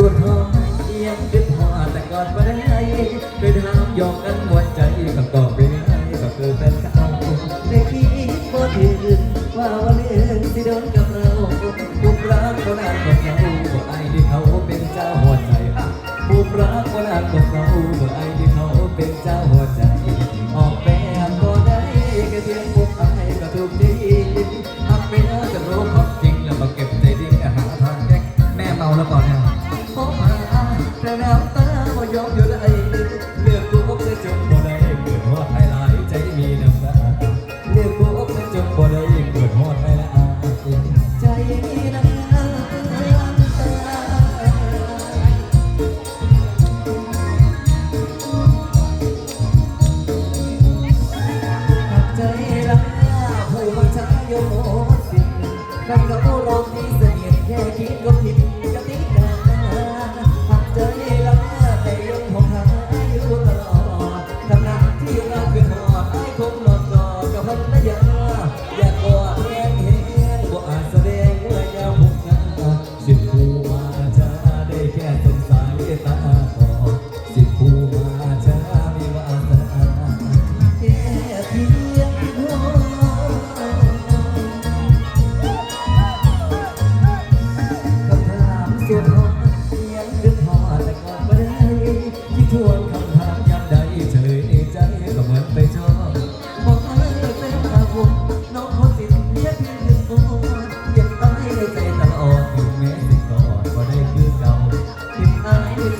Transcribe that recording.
สูตรทองยังคิดพอแต่ก่อนมาได้เคยถามยอมกันหมดใจคำตอบเป็นไงก็คือเป็นเก่าได้คิดบ่ถึงว่าวันหนึ่งที่โดนกับเราบุกรักคนนั้นของเราบอกไอ้ที่เขาเป็นเจ้าหัวใจอะบุกรักคนนั้นของเราบอกไอ้ที่เขาเป็นเจ้าหัวใจ ออกแบบก็ได้ก็เพียงพวกไอ้ก็ถูกดีทำไปแล้วจะรู้ความจริงแล้วมาเก็บใจดิ้งหาทางแก้แม่เมาแล้วก่อนเนี่ย ยโมสินนั่งเหงารอบนี้เสนียดแค่คิดก็ผิด